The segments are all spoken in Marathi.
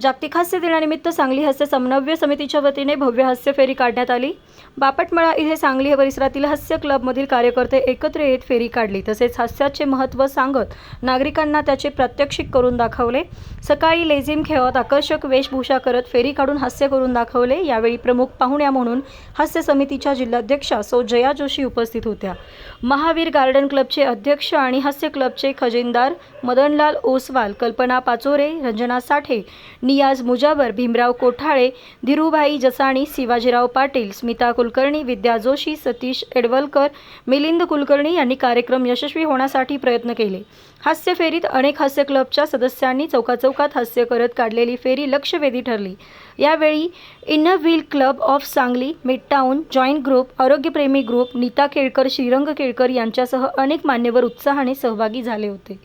जागतिक हास्य दिनानिमित्त सांगली हास्य समन्वय समितीच्या वतीने भव्य हास्य फेरी काढण्यात आली. बापटमळा इथे सांगली परिसरातील हास्य क्लबमधील कार्यकर्ते एकत्र येत फेरी काढली. तसेच हास्याचे महत्त्व सांगत नागरिकांना त्याचे प्रात्यक्षिक करून दाखवले. सकाळी लेझिम खेळत आकर्षक वेशभूषा करत फेरी काढून हास्य करून दाखवले. यावेळी प्रमुख पाहुण्या म्हणून हास्य समितीच्या जिल्हाध्यक्षा सो. जया जोशी उपस्थित होत्या. महावीर गार्डन क्लबचे अध्यक्ष आणि हास्य क्लबचे खजिनदार मदनलाल ओसवाल कल्पना पाचोरे रंजना साठे नियाज मुजावर भीमराव कोठाळे धीरूभाई जसाणी शिवाजीराव पाटील स्मिता कुलकर्णी विद्या जोशी सतीश एडवलकर मिलिंद कुलकर्णी यांनी कार्यक्रम यशस्वी होण्यासाठी प्रयत्न केले. हास्य फेरीत अनेक हास्य क्लबच्या सदस्यांनी चौकाचौकात हास्य करत काढलेली फेरी लक्षवेधी ठरली. यावेळी inner wheel club of Sangli midtown joint group आरोग्यप्रेमी group Nita Kelkar Shrirang Kelkar यांच्यासह अनेक मान्यवर उत्साहाने सहभागी झाले होते.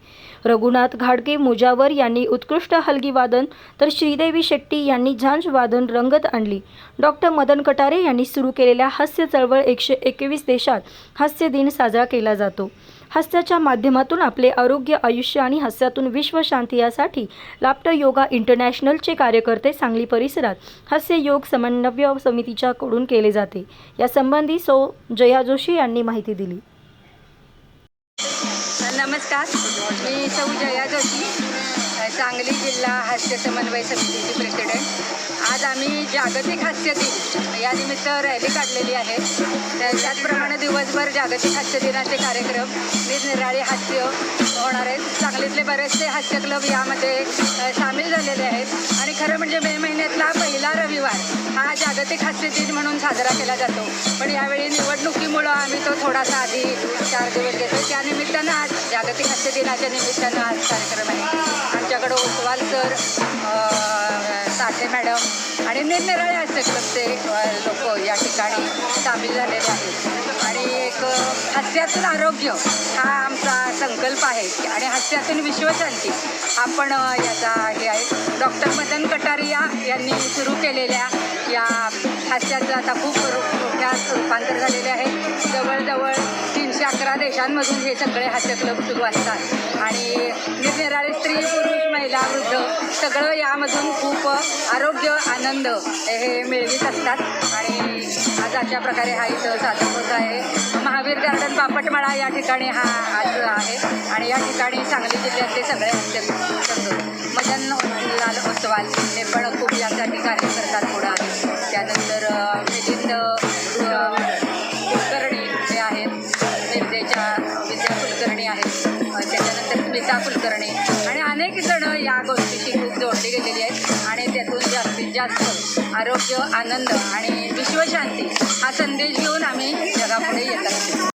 रघुनाथ घाडगे मुजावर यांनी उत्कृष्ट हलगीवादन तर श्रीदेवी शेट्टी यांनी झांज वादन रंगत आणली. डॉक्टर मदन कटारे यांनी सुरू केलेल्या हास्य चळवळ एकशे एकवीस देशात हास्य दिन साजरा केला जातो. हास्याच्या माध्यमातून आपले आरोग्य आयुष्य आणि हास्यातून विश्वशांती यासाठी लाप्ट योगा इंटरनॅशनलचे कार्यकर्ते सांगली परिसरात हास्य योग समन्वय समितीच्याकडून केले जाते. यासंबंधी सौ जया जोशी यांनी माहिती दिली. नमस्कार. मी सौ जया जोशी सांगली जिल्हा हास्य समन्वय समितीची प्रेसिडेंट. आज आम्ही जागतिक हास्य दिन या निमित्त रॅली काढलेली आहे. त्याचप्रमाणे दिवसभर जागतिक हास्य दिनाचे कार्यक्रम निरनिराळे हास्य होणार आहेत. सांगलीतले बरेचसे हास्य क्लब यामध्ये सामील झालेले आहेत. आणि खरं म्हणजे मे महिन्यातला पहिला रविवार हा जागतिक हास्य दिन म्हणून साजरा केला जातो. पण यावेळी निवडणुकीमुळं आम्ही तो थोडासा आधी चार दिवस घेतो त्या निमित्तानं आज जागतिक हास्य दिनाच्या निमित्तानं आज कार्यक्रम आहे. आमच्याकडं ओसवाल सर साठे मॅडम आणि निरनिराळे हास्य क्लबचे लोक या ठिकाणी सामील झालेले आहेत. आणि एक हास्यातून आरोग्य हा आमचा संकल्प आहे. आणि हास्यातून विश्वशांती. आपण याचा हे आहे. डॉक्टर मदन कटारिया यांनी सुरू केलेल्या या हास्याचं आता खूप मोठ्यात मोठ्या रूपांतर झालेले आहे. जवळजवळ तीनशे अकरा देशांमधून हे सगळे हास्य क्लब सुरू असतात. आणि निरनिराळे स्त्री पुरुष महिला वृद्ध सगळं यामधून खूप आरोग्य आनंद हे मिळवित असतात. आणि अशा प्रकारे हा इथं साजरा होत आहे. महावीर गार्डन बापटमाळा या ठिकाणी हा आज आहे. आणि या ठिकाणी सांगली जिल्ह्यातले सगळे हास्य मदन लाल ओसवाल हे पण खूप यासाठी कार्य करतात पुढं. आहे त्यानंतर मिलिंद कुलकर्णी जे आहेत मिरजेच्या विद्या कुलकर्णी आहेत. त्याच्यानंतर स्मिता कुलकर्णी. आणि अनेक जण या गोष्टीशी भांडी घेतलेली आहेत. आणि त्यातून जास्तीत जास्त आरोग्य आनंद आणि विश्वशांती हा संदेश घेऊन आम्ही जगापुढे येत असतो